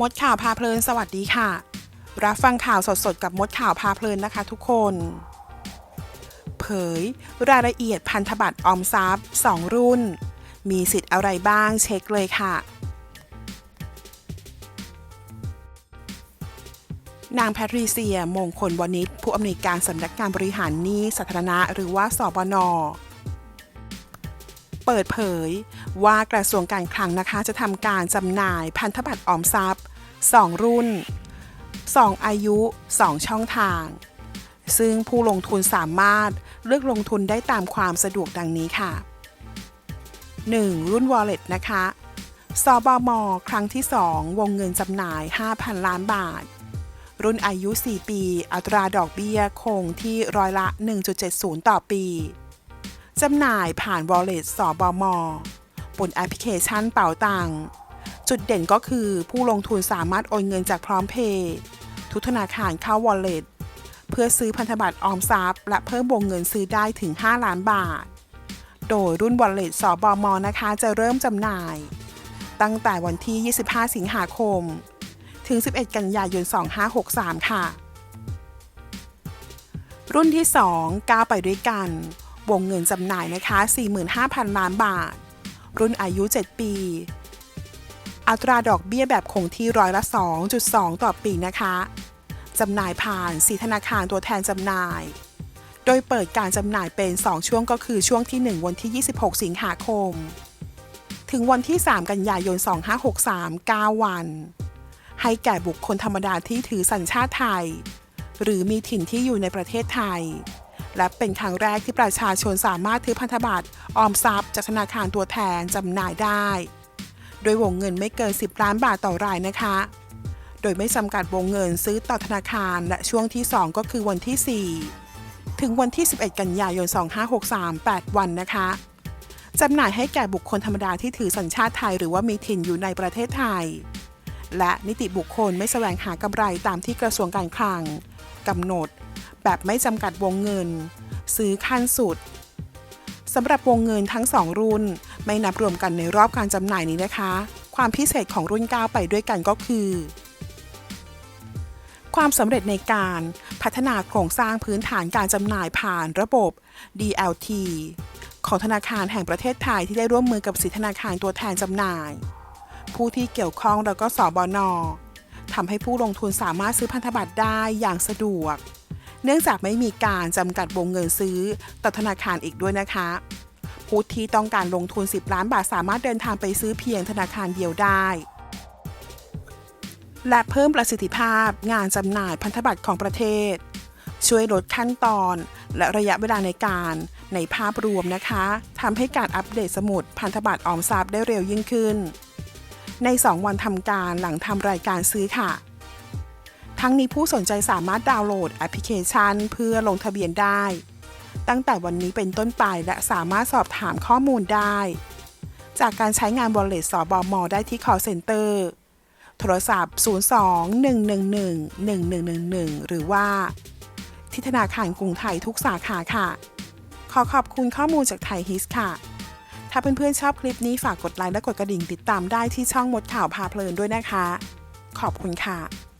มดข่าวพาเพลินสวัสดีค่ะ รับฟังข่าวสดๆ กับมดข่าวพาเพลินนะคะทุกคน เผย รายละเอียดพันธบัตรออมทรัพย์ 2 รุ่น มีสิทธิ์อะไรบ้างเช็คเลยค่ะ นางแพทริเซีย มงคลวณิชผู้อำนวยการสำนักงานบริหารหนี้สาธารณะหรือว่าสบนเปิดเผยว่ากระทรวงการคลังนะคะจะทำการจำหน่ายพันธบัตรออมทรัพย์ 2 รุ่น 2 อายุ 2 ช่องทาง ซึ่งผู้ลงทุนสามารถเลือกลงทุนได้ตามความสะดวกดังนี้ค่ะ 1. รุ่น Wallet นะคะสบม ครั้งที่ 2 วงเงินจำหน่าย 5,000 ล้านบาท รุ่นอายุ 4 ปี อัตราดอกเบี้ยคงที่ร้อยละ 1.70 ต่อปี จำหน่ายผ่าน Wallet สบม บนแอปพลิเคชันเป๋าตังค์ จุดเด่นก็คือผู้ลงทุนสามารถโอนเงินจากพร้อมเพย์ทุกธนาคารเข้า Wallet เพื่อซื้อพันธบัตรออมทรัพย์ และเพิ่มวงเงินซื้อได้ถึง 5 ล้านบาท โดยรุ่น Wallet สบมนะคะจะเริ่มจำหน่าย ตั้งแต่วันที่ 25 สิงหาคม ถึง 11 กันยายน 2563 ค่ะ รุ่นที่ 2 ก้าวไปด้วยกัน วงเงินจำหน่ายนะคะ 45,000 ล้านบาท รุ่นอายุ 7 ปี อัตราดอกเบี้ยแบบคงที่ร้อยละ 2.2 ต่อปีนะคะจำหน่ายผ่านสีธนาคารตัวแทนจำหน่าย โดยเปิดการจำหน่ายเป็น 2 ช่วงก็คือช่วงที่ 1 วันที่ 26 สิงหาคม ถึงวันที่ 3 กันยายน 2563 9 วัน ให้แก่บุคคลธรรมดาที่ถือสัญชาติไทย หรือมีถิ่นที่อยู่ในประเทศไทย และเป็นครั้งแรกที่ประชาชนสามารถถือพันธบัตรออมทรัพย์จากธนาคารตัวแทนจำหน่ายได้ โดยวงเงินไม่เกิน 10 ล้านบาทต่อรายนะคะ โดยไม่จำกัดวงเงินซื้อต่อธนาคารและช่วงที่ 2 ก็คือวันที่ 4 ถึงวันที่ 11 กันยายน 2563 8 วันนะคะจำหน่ายให้แก่บุคคลธรรมดาที่ถือสัญชาติไทยหรือว่ามีถิ่นอยู่ในประเทศไทย และนิติบุคคลไม่แสวงหากำไรตามที่กระทรวงการคลังกำหนด แบบไม่จำกัดวงเงิน ซื้อขั้นสุดสำหรับวงเงินทั้ง 2 รุ่น ไม่นับรวมกันในรอบการจำหน่ายนี้นะคะ ความพิเศษของรุ่น 9 ไปด้วยกันก็คือ ความสำเร็จในการพัฒนาโครงสร้างพื้นฐานการจำหน่ายผ่านระบบ DLT ของธนาคารแห่งประเทศไทยที่ได้ร่วมมือกับสีธนาคารตัวแทนจำหน่าย ผู้ที่เกี่ยวข้องแล้วก็สบนทำให้ผู้ลงทุนสามารถซื้อพันธบัตรได้อย่างสะดวก เนื่องจากไม่มีการจำกัดวงเงินซื้อต่อธนาคารอีกด้วยนะคะ ผู้ที่ต้องการลงทุน 10 ล้านบาทสามารถเดินทางไปซื้อเพียงธนาคารเดียวได้ และเพิ่มประสิทธิภาพงานจำหน่ายพันธบัตรของประเทศ ช่วยลดขั้นตอน และระยะเวลาในการในภาพรวมนะคะทำให้การอัปเดตสมุดพันธบัตรออมทรัพย์ได้เร็วยิ่งขึ้น ใน 2 วันทำการหลังทำรายการซื้อค่ะทั้งนี้ผู้สนใจสามารถดาวน์โหลดแอปพลิเคชัน เพื่อลงทะเบียนได้ ตั้งแต่วันนี้เป็นต้นไปและสามารถสอบถามข้อมูลได้ จากการใช้งาน Wallet สบมได้ที่ call center โทรศัพท์ 02-111-1111 หรือว่า ที่ธนาคารกรุงไทยทุกสาขาค่ะ ขอขอบคุณข้อมูลจากไทยฮิสค่ะ ถ้าเพื่อนๆชอบคลิปนี้ฝากกดไลค์และกดกระดิ่งติดตามได้ที่ช่องมดข่าวพาเพลินด้วยนะคะ ขอบคุณค่ะ